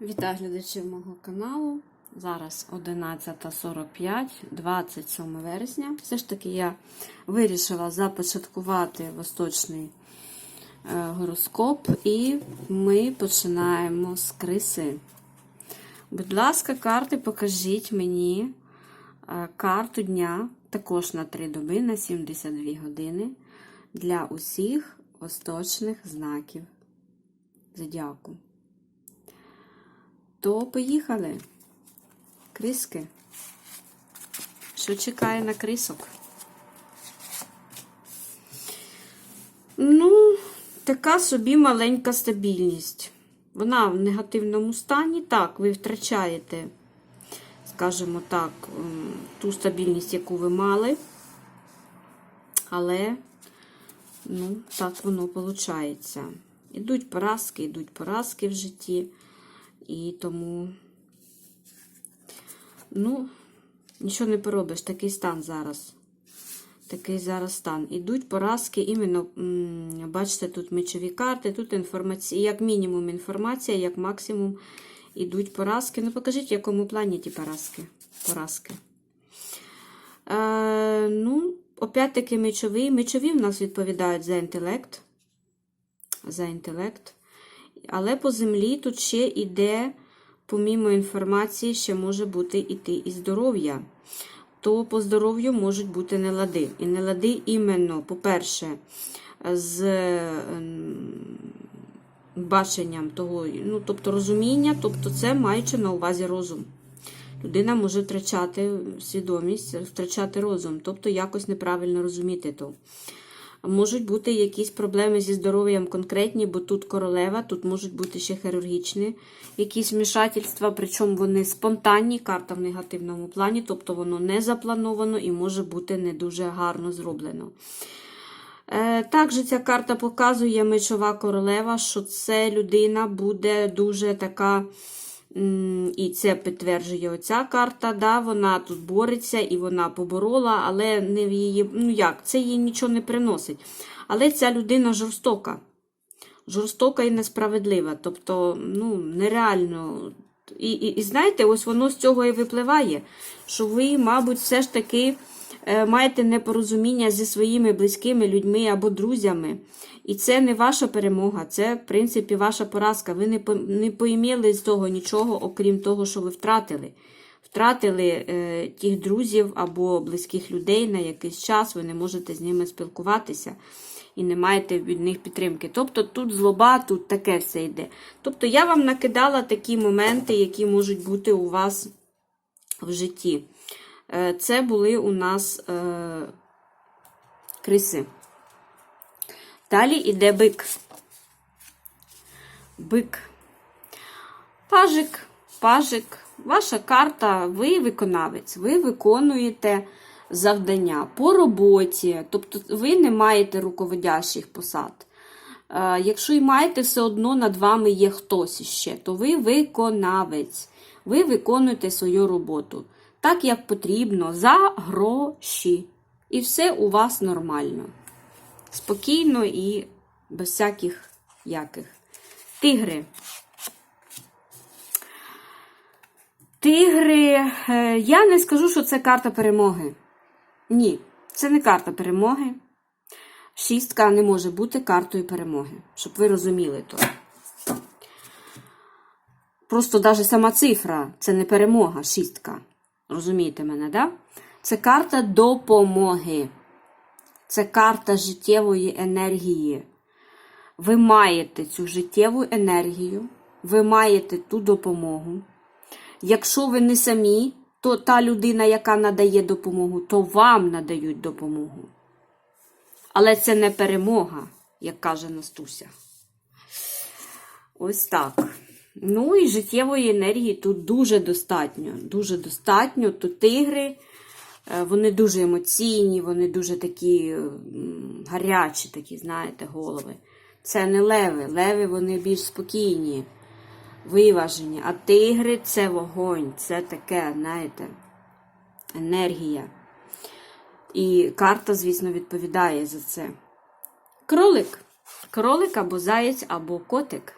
Вітаю глядачів мого каналу. Зараз 11.45, 27 вересня. Все ж таки я вирішила започаткувати восточний е, гороскоп, і ми починаємо з криси. Будь ласка, карти, покажіть мені е, карту дня, також на 3 доби, на 72 години для усіх восточних знаків зодіаку. То поїхали. Криски. Що чекає на крисок? Ну, така собі маленька стабільність. Вона в негативному стані. Так, ви втрачаєте, скажімо так, ту стабільність, яку ви мали. Але, ну, так воно виходить. Ідуть поразки, ідуть поразки в житті. І тому, ну, нічого не поробиш, такий стан зараз. Такий зараз стан. Ідуть поразки, іменно, бачите, тут мечові карти, тут інформація, як мінімум інформація, як максимум ідуть поразки. Ну, покажіть, в якому плані ті поразки. поразки. Е, ну, опять-таки мечові. Мечові в нас відповідають за інтелект. За інтелект. Але по землі тут ще йде, помімо інформації, ще може бути іти і здоров'я. То по здоров'ю можуть бути нелади. І нелади іменно, по-перше, з ем, баченням того, ну, тобто розуміння, тобто це маючи на увазі розум. Людина може втрачати свідомість, втрачати розум, тобто якось неправильно розуміти то. Можуть бути якісь проблеми зі здоров'ям конкретні, бо тут королева, тут можуть бути ще хірургічні якісь вмішательства, причому вони спонтанні, карта в негативному плані, тобто воно не заплановано і може бути не дуже гарно зроблено. Е, Також ця карта показує мечова королева, що це людина буде дуже така. І це підтверджує оця карта. Да, Вона тут бореться і вона поборола, але не в її. Ну як, це їй нічого не приносить. Але ця людина жорстока. Жорстока і несправедлива. Тобто, ну, нереально. І, і, і знаєте, ось воно з цього і випливає, що ви, мабуть, все ж таки маєте непорозуміння зі своїми близькими людьми або друзями. І це не ваша перемога, це, в принципі, ваша поразка. Ви не, не поіміли з того нічого, окрім того, що ви втратили. Втратили е, тих друзів або близьких людей на якийсь час, ви не можете з ними спілкуватися і не маєте від них підтримки. Тобто тут злоба, тут таке все йде. Тобто я вам накидала такі моменти, які можуть бути у вас в житті. Е, Це були у нас е, криси. Далі йде бик. Бик. Пажик, пажик. Ваша карта, ви виконавець, ви виконуєте завдання по роботі, тобто ви не маєте руководящих посад. Е, Якщо і маєте, все одно над вами є хтось іще, то ви виконавець. Ви виконуєте свою роботу так, як потрібно, за гроші. І все у вас нормально. Спокійно і без всяких яких. Тигри. Тигри. е, Я не скажу, що це карта перемоги. Ні, це не карта перемоги. Шістка не може бути картою перемоги, щоб ви розуміли то. Просто навіть сама цифра це не перемога, шістка. Розумієте мене, да? Це карта допомоги. Це карта життєвої енергії. Ви маєте цю життєву енергію, ви маєте ту допомогу. Якщо ви не самі, то та людина, яка надає допомогу, то вам надають допомогу. Але це не перемога, як каже Настуся. Ось так. Ну і життєвої енергії тут дуже достатньо. Дуже достатньо. Тут тигри, е, вони дуже емоційні, вони дуже такі гарячі, такі, знаєте, голови. Це не леви. Леви вони більш спокійні, виважені. А тигри це вогонь, це таке, знаєте, енергія. І карта, звісно, відповідає за це. Кролик. Кролик або заєць, або котик.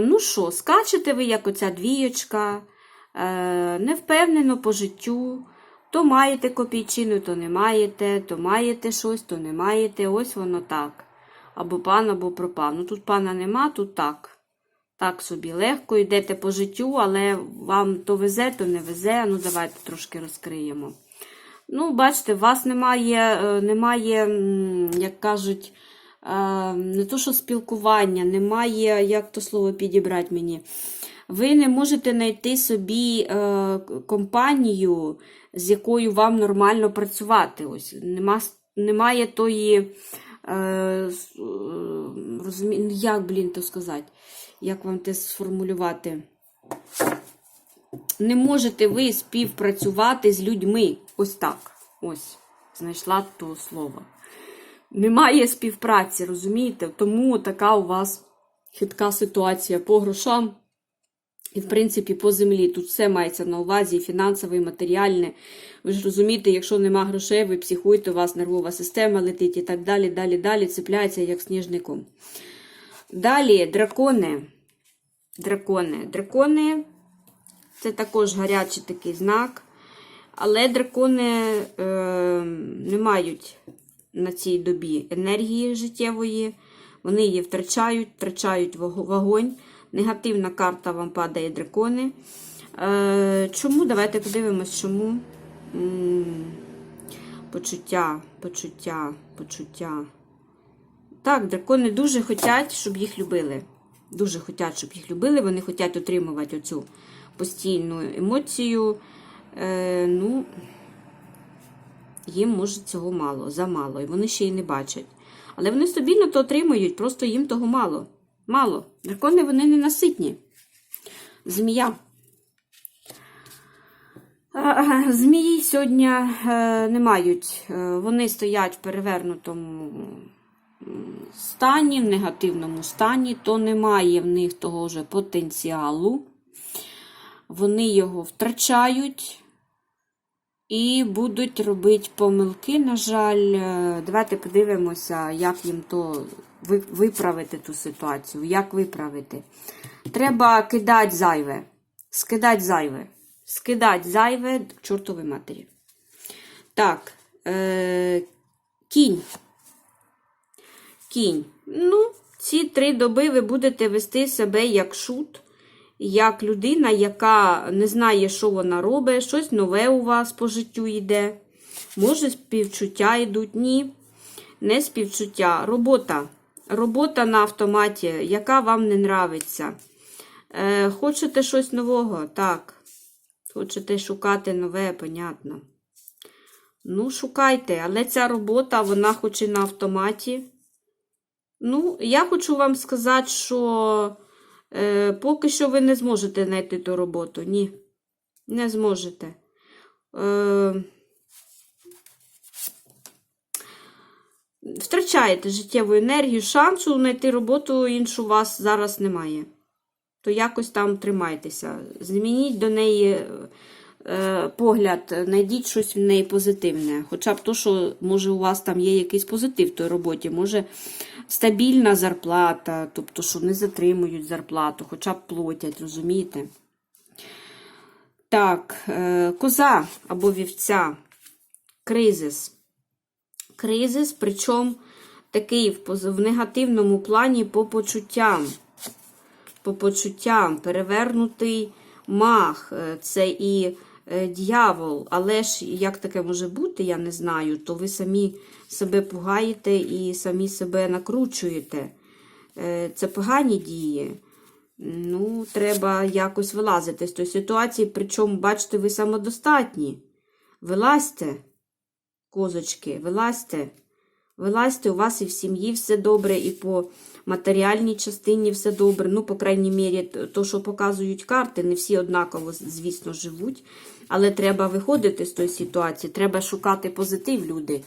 Ну що, скачете ви, як оця двієчка, е, невпевнено по життю. То маєте копійчину, то не маєте, то маєте щось, то не маєте. Ось воно так. Або пан, або пропав. Ну тут пана нема, тут так. Так собі легко йдете по життю, але вам то везе, то не везе. Ну, давайте трошки розкриємо. Ну, бачите, у вас немає, е, немає, як кажуть, не то, що спілкування, немає, як то слово підібрати мені. Ви не можете знайти собі е, компанію, з якою вам нормально працювати. Ось, нема, немає тої. Е, е, розумі... ну, Як, блін, то сказати? Як вам це сформулювати? Не можете ви співпрацювати з людьми. Ось так. Ось. Знайшла то слово. Немає співпраці, розумієте? Тому така у вас хитка ситуація по грошам. І, в принципі, по землі. Тут все мається на увазі, і фінансове, і матеріальне. Ви ж розумієте, якщо нема грошей, ви психуєте, у вас нервова система летить і так далі, далі, далі, цепляється як сніжником. Далі дракони. Дракони. Дракони це також гарячий такий знак. Але дракони е, не мають на цій добі енергії життєвої. Вони її втрачають, втрачають вогонь. Негативна карта вам падає дракони. Е, чому? Давайте подивимось, чому. Почуття, почуття, почуття. Так, дракони дуже хочуть, щоб їх любили. Дуже хочуть, щоб їх любили. Вони хочуть отримувати оцю постійну емоцію. Е, ну, їм може цього мало, замало, і вони ще й не бачать. Але вони стабільно то отримують, просто їм того мало. Мало. Дракони вони ненаситні. Змія. Змії сьогодні е, не мають. Е, Вони стоять в перевернутому стані, в негативному стані, то немає в них того ж потенціалу. Вони його втрачають і будуть робити помилки. На жаль, Е, давайте подивимося, як їм то виправити ту ситуацію. Як виправити? Треба кидати зайве. Скидати зайве. Скидати зайве к чортовій матері. Так, е, кінь. Кінь. Ну, ці три доби ви будете вести себе як шут, як людина, яка не знає, що вона робить, щось нове у вас по життю йде. Може, співчуття йдуть, ні. Не співчуття. Робота. Робота на автоматі, яка вам не нравиться. Е, хочете щось нового? Так. Хочете шукати нове, понятно. Ну, шукайте, але ця робота, вона хоч і на автоматі. Ну, я хочу вам сказати, що е, поки що ви не зможете знайти ту роботу. Ні, не зможете. Е, втрачаєте життєву енергію, шансу знайти роботу іншу у вас зараз немає. То якось там тримайтеся. Змініть до неї е, погляд, знайдіть щось в неї позитивне. Хоча б то, що може у вас там є якийсь позитив в той роботі, може стабільна зарплата, тобто, що не затримують зарплату, хоча б платять, розумієте? Так, е, коза або вівця, кризис. Кризис, причому такий в, негативному плані по почуттям. По почуттям, перевернутий мах, е, це і дьявол. Але ж як таке може бути, я не знаю, то ви самі себе пугаєте і самі себе накручуєте. Е, Це погані дії. Ну, треба якось вилазити з тої ситуації. Причому, бачите, ви самодостатні. Вилазьте, козочки, вилазьте. Вилазьте, у вас і в сім'ї все добре, і по матеріальній частині все добре. Ну, по крайній мірі, то, що показують карти, не всі однаково, звісно, живуть. Але треба виходити з тої ситуації, треба шукати позитив, люди.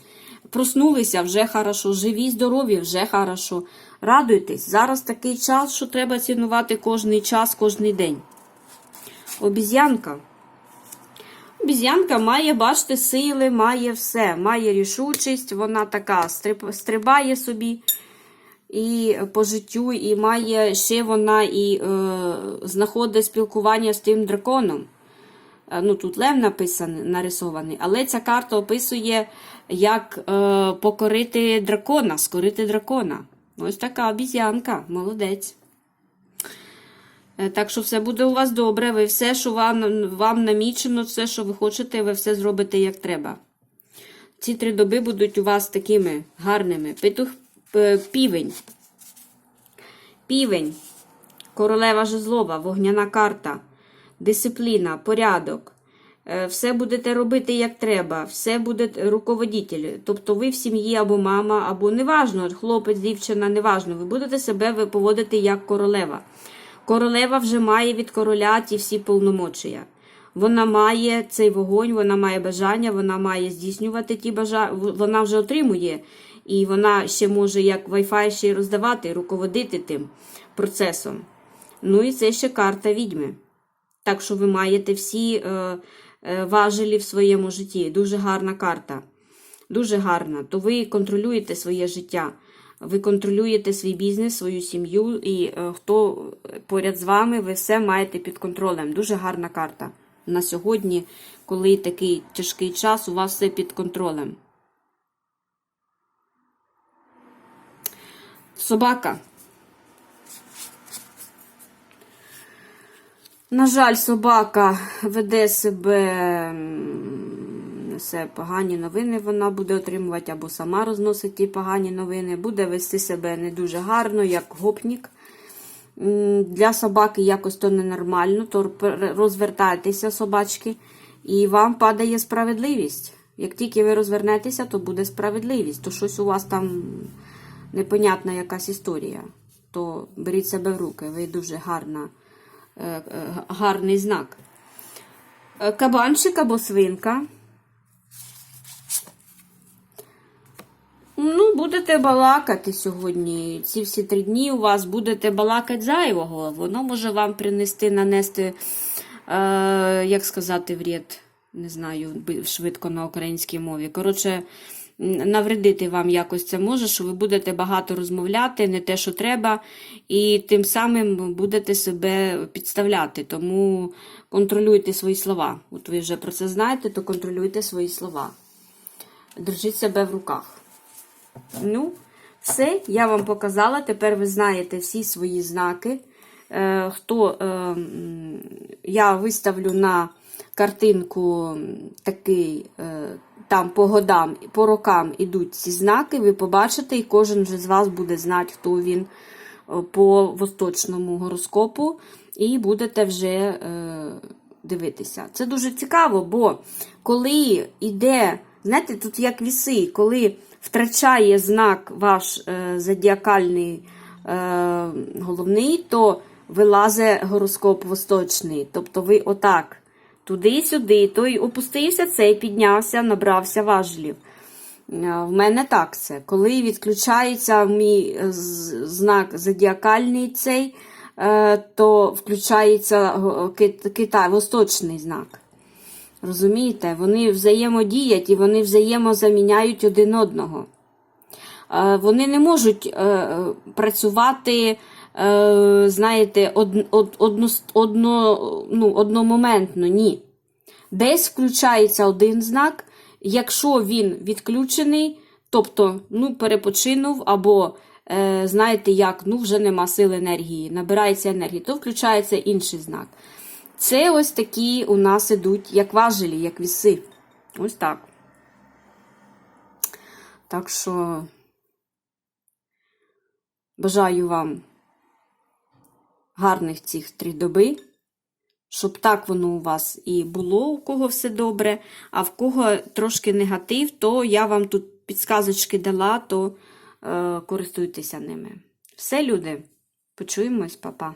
Проснулися вже хорошо, живі, здорові, вже хорошо. Радуйтесь, зараз такий час, що треба цінувати кожний час, кожний день. Обіз'янка. Обіз'янка має, бачите, сили, має все, має рішучість, вона така стриб- стрибає собі і по життю, і має ще вона і е, знаходить спілкування з тим драконом. Е, Ну, тут лев написаний, нарисований, але ця карта описує, як е, покорити дракона, скорити дракона. Ось така обіз'янка, молодець. Е, Так що все буде у вас добре. Ви все, що вам, вам намічено, все, що ви хочете, ви все зробите як треба. Ці три доби будуть у вас такими гарними. Петух, е, півень. Півень. Королева жезлова, вогняна карта, дисципліна, порядок. Е, Все будете робити як треба, все буде руководитель. Тобто ви в сім'ї або мама, або неважно, хлопець, дівчина, неважно, ви будете себе поводити як королева. Королева вже має від короля ті всі повномочія. Вона має цей вогонь, вона має бажання, вона має здійснювати ті бажання, вона вже отримує, і вона ще може як Wi-Fi ще й роздавати, руководити тим процесом. Ну і це ще карта відьми. Так що ви маєте всі е, е, важелі в своєму житті. Дуже гарна карта. Дуже гарна. То ви контролюєте своє життя. Ви контролюєте свій бізнес, свою сім'ю, і е, хто поряд з вами, ви все маєте під контролем. Дуже гарна карта. На сьогодні, коли такий тяжкий час, у вас все під контролем. Собака. На жаль, собака веде себе, несе погані новини, вона буде отримувати або сама розносить ті погані новини, буде вести себе не дуже гарно, як гопнік. Для собаки якось то ненормально, то розвертайтеся, собачки, і вам падає справедливість. Як тільки ви розвернетеся, то буде справедливість. То щось у вас там непонятна якась історія. То беріть себе в руки, ви дуже гарна е, е, гарний знак. Е, Кабанчик або свинка. Ну, будете балакати сьогодні. Ці всі три дні у вас будете балакати зайвого. Воно може вам принести, нанести, е, як сказати, вред. Не знаю, швидко на українській мові. Коротше, навредити вам якось це може, що ви будете багато розмовляти, не те, що треба, і тим самим будете себе підставляти. Тому контролюйте свої слова. От ви вже про це знаєте, то контролюйте свої слова. Держіть себе в руках. Ну, все, я вам показала. Тепер ви знаєте всі свої знаки. Е, хто, е, я виставлю на картинку такий, е, там по годам, по рокам ідуть ці знаки, ви побачите, і кожен вже з вас буде знати, хто він е, по восточному гороскопу, і будете вже е, дивитися. Це дуже цікаво, бо коли йде, знаєте, тут як віси, коли втрачає знак ваш е, зодіакальний е, головний, то вилазить гороскоп восточний. Тобто ви отак, туди-сюди, той опустився, цей піднявся, набрався важелів. Е, В мене так це. Коли відключається мій знак зодіакальний цей, то включається Китай, восточний знак. Розумієте? Вони взаємодіють і вони взаємозаміняють один одного. Е, Вони не можуть е, працювати, е, знаєте, од, од, одно, одно, ну, одномоментно, ні. Десь включається один знак, якщо він відключений, тобто ну, перепочинув, або, знаєте, як, ну, вже нема сил енергії, набирається енергії, то включається інший знак. Це ось такі у нас ідуть як важелі, як віси. Ось так. Так що бажаю вам гарних цих три доби, щоб так воно у вас і було, у кого все добре, а в кого трошки негатив, то я вам тут підсказочки дала, то е, користуйтеся ними. Все, люди, почуємось, па-па.